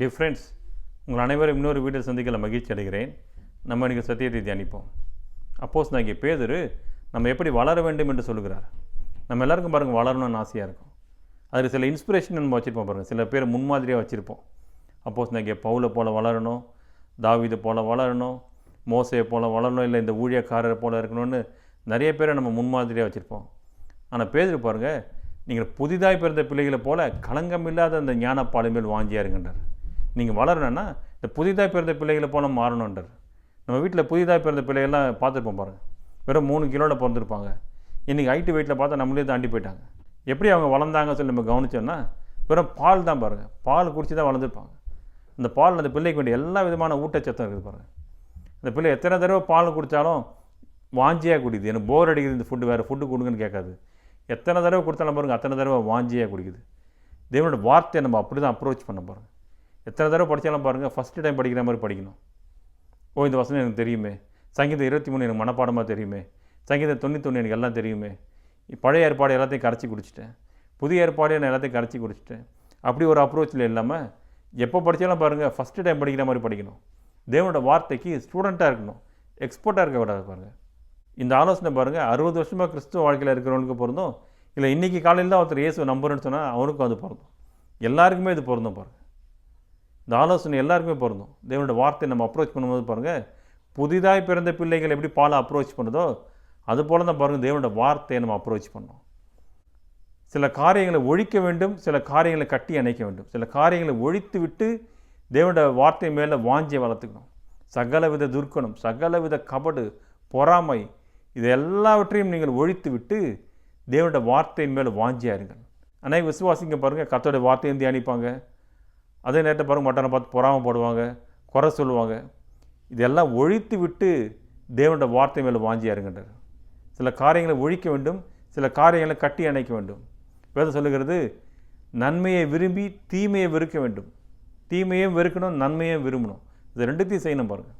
Difference friends உங்கள் அனைவரும் இன்னொரு வீட்டில் சந்திக்கல மகிழ்ச்சி அடைகிறேன். நம்ம இன்றைக்கி சத்தியத்தை தியானிப்போம். அப்போஸ் நான் இங்கே பேதரு நம்ம எப்படி வளர வேண்டும் என்று சொல்கிறார் நம்ம எல்லாருக்கும் பாருங்கள் வளரணும்னு ஆசையாக இருக்கும். அதில் சில இன்ஸ்பிரேஷன் நம்ம வச்சுருப்போம் பாருங்கள் சில பேர் முன்மாதிரியாக வச்சுருப்போம். அப்போஸ் நான் இங்கே பவுலை போல் வளரணும் தாவிதை போல் வளரணும் மோசையை போல் வளரணும் இல்லை இந்த ஊழியக்காரரை போல் இருக்கணும்னு நிறைய பேரை நம்ம முன்மாதிரியாக வச்சுருப்போம். ஆனால் பேதர் பாருங்கள் நீங்கள் புதிதாக பிறந்த பிள்ளைகளை போல் களங்கம் இல்லாத அந்த ஞானப்பாலை மேல் வாஞ்சியாக இருக்கின்றார் நீங்கள் வளரணும்னா இந்த புதிதாக பிறந்த பிள்ளைகளை போல மாறணுன்றார் நம்ம வீட்டில் புதிதாக பிறந்த பிள்ளைகள்லாம் பார்த்துருப்போம் பாருங்கள் வெறும் மூணு கிலோவில் பிறந்திருப்பாங்க. இன்றைக்கி ஹைட்டு வெயிட்டில் பார்த்தா நம்மளே தாண்டி போயிட்டாங்க. எப்படி அவங்க வளர்ந்தாங்கன்னு சொல்லி நம்ம கவனிச்சோம்னா வெறும் பால் தான் பாருங்கள் பால் குடிச்சு தான் வளர்ந்துருப்பாங்க. அந்த பால் அந்த பிள்ளைக்கு வேண்டிய எல்லா விதமான ஊட்டச்சத்தம் இருக்குது பாருங்கள் அந்த பிள்ளை எத்தனை தடவை பால் குடித்தாலும் வாஞ்சியாக குடிக்குது. எனக்கு போர் அடிக்குது இந்த ஃபுட்டு வேறு ஃபுட்டு கொடுங்கன்னு கேட்காது. எத்தனை தடவை கொடுத்தாலும் பாருங்கள் அத்தனை தடவை வாஞ்சியாக குடிக்குது. தேவனோட வார்த்தையை நம்ம அப்படி தான் அப்ரோச் பண்ண பாருங்கள் எத்தனை தடவை படித்தாலும் பாருங்கள் ஃபஸ்ட்டு டைம் படிக்கிற மாதிரி படிக்கணும். ஓ இந்த வசனம் எனக்கு தெரியுமே. சங்கீதம் இருபத்தி மூணு எனக்கு மனப்பாடமாக தெரியுமே. சங்கீதம் தொண்ணூத்தொன்று எனக்கு எல்லாம் தெரியுமே. பழைய ஏற்பாடு எல்லாத்தையும் கரைச்சி குடிச்சிட்டேன். புதிய ஏற்பாடு நான் எல்லாத்தையும் கரைச்சி குடிச்சிட்டேன். அப்படி ஒரு அப்ரோச்சில் இல்லாமல் எப்போ படித்தாலும் பாருங்கள் ஃபஸ்ட்டு டைம் படிக்கிற மாதிரி படிக்கணும். தேவனோட வார்த்தைக்கு ஸ்டூடெண்ட்டாக இருக்கணும். எக்ஸ்பர்ட்டாக இருக்கக்கூடாது பாருங்கள் இந்த ஆலோசனை பாருங்கள் அறுபது வருஷமாக கிறிஸ்துவ வாழ்க்கையில் இருக்கிறவனுக்கு பொருந்தும். இல்லை இன்றைக்கி காலையில் தான் ஒருத்தர் இயேசு நம்புறேன்னு சொன்னால் அவனுக்கும் அது பொருந்தும். எல்லாருக்குமே இது பொருந்தும் பாருங்கள் இந்த ஆலோசனை எல்லாருக்குமே பொருந்தும். தேவனோட வார்த்தை நம்ம அப்ரோச் பண்ணும்போது பாருங்கள் புதிதாய் பிறந்த பிள்ளைகள் எப்படி பாலை அப்ரோச் பண்ணுதோ அது போல தான் பாருங்கள் தேவனோட வார்த்தையை நம்ம அப்ரோச் பண்ணோம் சில காரியங்களை ஒழிக்க வேண்டும் சில காரியங்களை கட்டி அணைக்க வேண்டும். சில காரியங்களை ஒழித்து விட்டு தேவனோட வார்த்தை மேலே வாஞ்சியை வளர்த்துக்கணும். சகலவித துர்க்கணம் சகலவித கபடு பொறாமை இது எல்லாவற்றையும் நீங்கள் ஒழித்து விட்டு தேவனோட வார்த்தையின் மேலே வாஞ்சியாக இருங்கள். அனைவரும் விசுவாசிங்க பாருங்கள் கத்தோடைய வார்த்தையும் தியானிப்பாங்க. அதே நேரத்தை பாருங்கள் மட்டனை பார்த்து பொறாமை போடுவாங்க குறை சொல்லுவாங்க. இதெல்லாம் ஒழித்து விட்டு தேவனோட வார்த்தை மேலே வாஞ்சியாக இருக்கின்றார் சில காரியங்களை ஒழிக்க வேண்டும் சில காரியங்களை கட்டி அணைக்க வேண்டும். வேதம் சொல்லுகிறது நன்மையை விரும்பி தீமையை வெறுக்க வேண்டும். தீமையும் வெறுக்கணும் நன்மையும் விரும்பணும். இது ரெண்டுத்தையும் செய்யணும் பாருங்கள்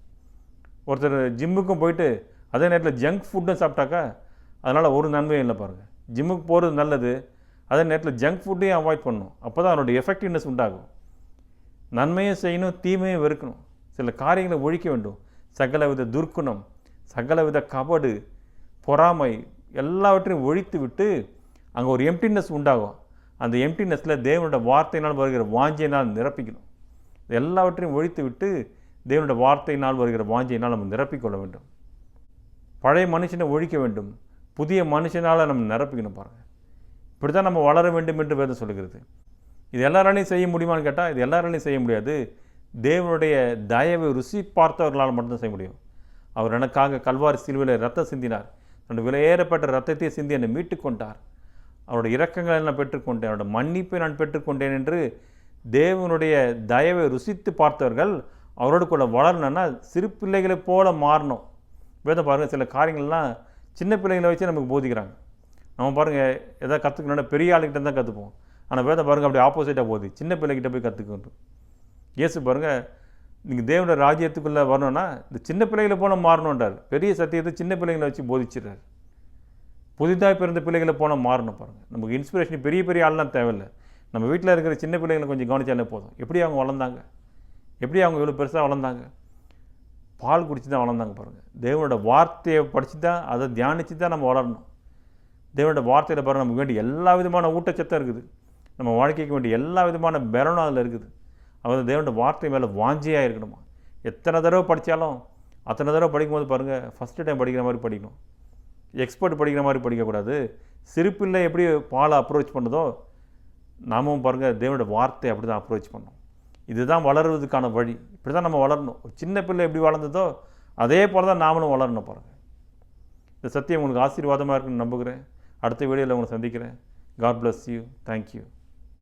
ஒருத்தர் ஜிம்முக்கும் போயிட்டு அதே நேரத்தில் ஜங்க் ஃபுட்டும் சாப்பிட்டாக்கா அதனால் ஒரு நன்மையும் இல்லை பாருங்கள் ஜிம்முக்கு போகிறது நல்லது அதே நேரத்தில் ஜங்க் ஃபுட்டையும் அவாய்ட் பண்ணணும். அப்போ தான் அதனுடைய எஃபெக்டிவ்னஸ் உண்டாகும். நன்மையும் செய்யணும் தீமையும் வெறுக்கணும். சில காரியங்களை ஒழிக்க வேண்டும். சகலவித துர்க்குணம் சகலவித கபடு பொறாமை எல்லாவற்றையும் ஒழித்து விட்டு அங்கே ஒரு எம்டினஸ் உண்டாகும். அந்த எம்டினஸில் தேவனோட வார்த்தையினால் வருகிற வாஞ்சியினால் நிரப்பிக்கணும். எல்லாவற்றையும் ஒழித்து விட்டு தேவனோட வார்த்தையினால் வருகிற வாஞ்சியினால் நம்ம நிரப்பிக்கொள்ள வேண்டும். பழைய மனுஷனை ஒழிக்க வேண்டும். புதிய மனுஷனால் நம்ம நிரப்பிக்கணும் பாருங்கள் இப்படி தான் நம்ம வளர வேண்டும் என்று வேதம் சொல்லுகிறது. இது எல்லாராலையும் செய்ய முடியுமான்னு கேட்டால் இது எல்லாராலையும் செய்ய முடியாது. தேவனுடைய தயவை ருசி பார்த்தவர்களால் மட்டும்தான் செய்ய முடியும். அவர் எனக்காக கல்வாரி சிலுவையில் ரத்தம் சிந்தினார். தன்னுடைய விலையேறப்பட்ட ரத்தத்தை சிந்தி என்னை மீட்டு கொண்டார். அவருடைய இரக்கங்களை நான் பெற்றுக்கொண்டேன் அவருடைய மன்னிப்பை நான் பெற்றுக்கொண்டேன் என்று தேவனுடைய தயவை ருசித்து பார்த்தவர்கள் அவரோடு கூட வளரணும்னா சிறு பிள்ளைகளைப் போல மாறணும். வேதம் பாருங்கள் சில காரியங்கள்லாம் சின்ன பிள்ளைங்களை வச்சு நமக்கு போதிக்கிறாங்க. நம்ம பாருங்கள் எதாவது கற்றுக்கணும்னா பெரிய ஆளுகிட்ட தான் கற்றுப்போம் ஆனால் வேதம் பாருங்கள் அப்படி ஆப்போசிட்டாக போகுது. சின்ன பிள்ளைகிட்ட போய் கற்றுக்கணும் இயேசு பாருங்கள் நீங்கள் தேவனோட ராஜ்யத்துக்குள்ளே வரணும்னா இந்த சின்ன பிள்ளைகளை போன மாறணுன்றார் பெரிய சத்தியத்தை சின்ன பிள்ளைங்களை வச்சு போதிச்சிடுறார். புதிதாக பிறந்த பிள்ளைகளை போனால் மாறணும் பாருங்கள் நமக்கு இன்ஸ்பிரேஷன் பெரிய பெரிய ஆள்லாம் தேவையில்லை. நம்ம வீட்டில் இருக்கிற சின்ன பிள்ளைங்களை கொஞ்சம் கவனிச்சாலே போதும். எப்படி அவங்க வளர்ந்தாங்க? எப்படி அவங்க இவ்வளோ பெருசாக வளர்ந்தாங்க? பால் குடிச்சு தான் வளர்ந்தாங்க பாருங்கள் தேவனோட வார்த்தையை படித்து தான் அதை தியானித்து தான் நம்ம வளரணும். தேவனோட வார்த்தையில் பாருங்கள் நமக்கு வேண்டிய எல்லா விதமான ஊட்டச்சத்தம் இருக்குது. நம்ம வாழ்க்கைக்கு வேண்டிய எல்லா விதமான பலனும் அதில் இருக்குது. அவர் தேவனோட வார்த்தை மேலே வாஞ்சியாக இருக்கணுமா? எத்தனை தடவை படித்தாலும் அத்தனை தடவை படிக்கும்போது பாருங்கள் ஃபஸ்ட்டு டைம் படிக்கிற மாதிரி படிக்கணும். எக்ஸ்பர்ட் படிக்கிற மாதிரி படிக்கக்கூடாது. சிறுப்பிள்ளை எப்படி பாலை அப்ரோச் பண்ணுதோ நாமும் பாருங்கள் தேவனோட வார்த்தை அப்படி தான் அப்ரோச் பண்ணோம். இதுதான் வளருவதுக்கான வழி. இப்படி தான் நம்ம வளரணும். ஒரு சின்ன பிள்ளை எப்படி வளர்ந்ததோ அதே போல் தான் நாமளும் வளரணும் பாருங்கள் இந்த சத்தியம் உங்களுக்கு ஆசீர்வாதமாக இருக்குன்னு நம்புகிறேன். அடுத்த வீடியோவில் உங்களை சந்திக்கிறேன். God bless you thank you